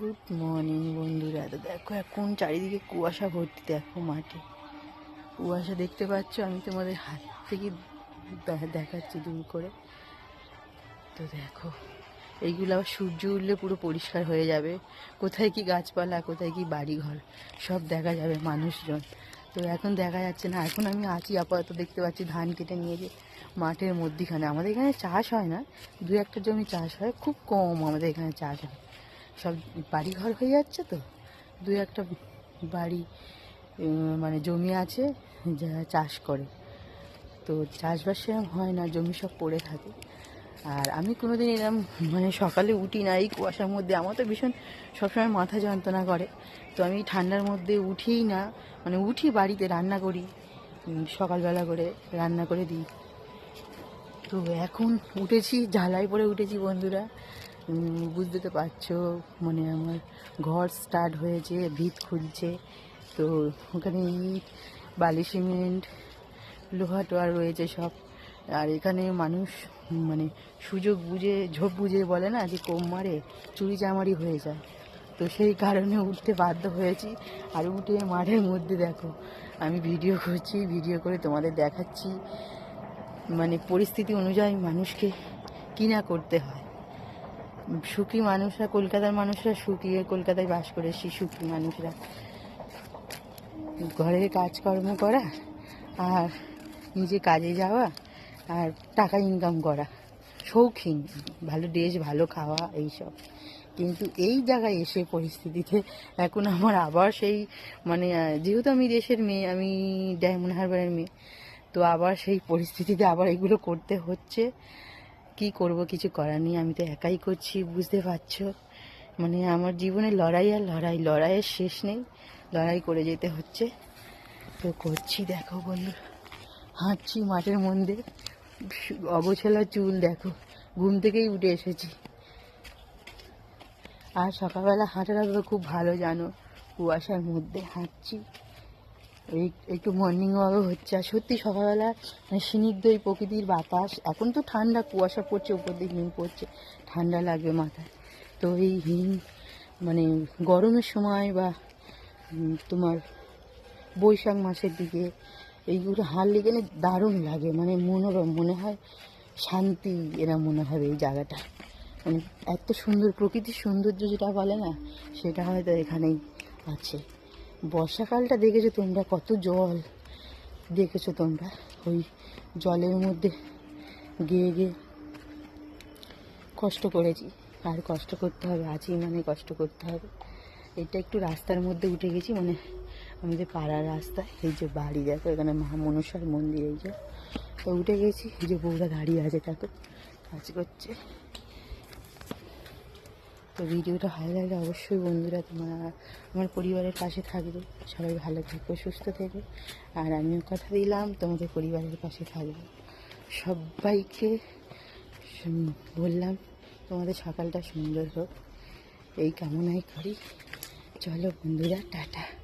Good morning বন্ধুরা। তো দেখো, এখন চারিদিকে কুয়াশা ভর্তি, দেখো মাঠে। কুয়াশা দেখতে পাচ্ছ? আমি তোমাদের হাত থেকে দেখাচ্ছি দূর করে। তো দেখো, এইগুলো আবার সূর্য উঠলে পুরো পরিষ্কার হয়ে যাবে। কোথায় কি গাছপালা, কোথায় কি বাড়িঘর, সব দেখা যাবে মানুষজন। তো এখন দেখা যাচ্ছে না, এখন আমি আছি আপাতত, দেখতে পাচ্ছি ধান কেটে নিয়ে যে মাঠের মধ্যিখানে। আমাদের এখানে চাষ হয় না দু একটা জমি চাষ হয়, খুব কম আমাদের এখানে চাষ হয়। সব বাড়ি ঘর হয়ে যাচ্ছে তো? দু একটা বাড়ি মানে জমি আছে যারা চাষ করে। তো চাষবাস সেরকম হয় না, জমি সব পড়ে থাকে। আর আমি কোনো দিন এরকম মানে সকালে উঠি না, এই কুয়াশার মধ্যে। আমার তো ভীষণ সবসময় মাথা যন্ত্রণা করে। তো আমি ঠান্ডার মধ্যে উঠিই না মানে উঠি বাড়িতে, রান্না করি সকালবেলা করে রান্না করে দিই। তো এখন উঠেছি, ঝালাই পরে উঠেছি বন্ধুরা। বুঝতে তো পারছ মানে আমার ঘর স্টার্ট হয়েছে, ভিত খুলছে। তো ওখানে বালি সিমেন্ট, লোহা টোয়া রয়েছে সব। আর এখানে মানুষ মানে সুযোগ বুঝে, ঝোপ বুঝে বলে না যে কম মারে চুরি চামারি হয়ে যায়। তো সেই কারণে উঠতে বাধ্য হয়েছি। আর উঠে মাঠের মধ্যে দেখো, আমি ভিডিও করছি, ভিডিও করে তোমাদের দেখাচ্ছি। মানে পরিস্থিতি অনুযায়ী মানুষকে কি না করতে হয়। সুখী মানুষরা, কলকাতার মানুষরা সুখী কলকাতায় বাস করে সেই সুখী মানুষরা। ঘরে কাজকর্ম করা আর নিজে কাজে যাওয়া আর টাকা ইনকাম করা। শৌখিন, ভালো ড্রেস ভালো খাওয়া, এইসব। কিন্তু এই জায়গায় এসে পরিস্থিতিতে এখন আমার আবার সেই মানে যেহেতু আমি দেশের মেয়ে, আমি ডায়মন্ড হারবারের মেয়ে, তো আবার সেই পরিস্থিতিতে আবার এগুলো করতে হচ্ছে। কি করব কিছু করার নেই, আমি তো একাই করছি, বুঝতে পারছ? মানে আমার জীবনে লড়াই আর লড়াই, লড়াইয়ের শেষ নেই, লড়াই করে যেতে হচ্ছে। তো করছি, দেখো বন্ধু। হাঁটছি মাঠের মধ্যে অবছেলা চুল, দেখো, ঘুম থেকেই উঠে এসেছি। আর সকালবেলা হাঁটাটা তো খুব ভালো, জানো, কুয়াশার মধ্যে হাঁটছি। এই একটু মর্নিং ওয়াকও হচ্ছে। আর সত্যি সকালবেলা মানে স্নিগ্ধ এই প্রকৃতির বাতাস। এখন তো ঠান্ডা, কুয়াশা পড়ছে, উপর দিয়ে হিম পড়ছে। ঠান্ডা লাগবে মাথায়। তো এই হিম মানে গরমের সময় বা তোমার বৈশাখ মাসের দিকে এইগুলো হাঁটলে গেলে দারুণ লাগে। মানে মনোরম মনে হয়, শান্তি এরা মনে হবে এই জায়গাটা। মানে এত সুন্দর, প্রকৃতির সৌন্দর্য যেটা বলে না, সেটা হয়তো এখানেই আছে। বর্ষাকালটা দেখেছ তোমরা? কত জল। দেখেছ তোমরা? ওই জলের মধ্যে গিয়ে গিয়ে কষ্ট করেছি। আর কষ্ট করতে হবে আছি মানে কষ্ট করতে হবে। এটা একটু রাস্তার মধ্যে উঠে গেছি মানে আমাদের পাড়ার রাস্তা। এই যে বাড়ি, দেখো এখানে মহা মনসার মন্দির, এই যে। তো উঠে গেছি, এই যে বউরা দাঁড়িয়ে আছে, দেখো। কাজ করছে। তো ভিডিওটা ভালো লাগলে অবশ্যই বন্ধুরা তোমার আমার পরিবারের পাশে থাকবে। সবাই ভালো থাকবে সুস্থ থেকো। আর আমিও কথা দিলাম, তোমাদের পরিবারের পাশে থাকবে। সবাইকে বললাম, তোমাদের সকালটা সুন্দর হোক। এই কামনাই করি। চলো বন্ধুরা, টাটা।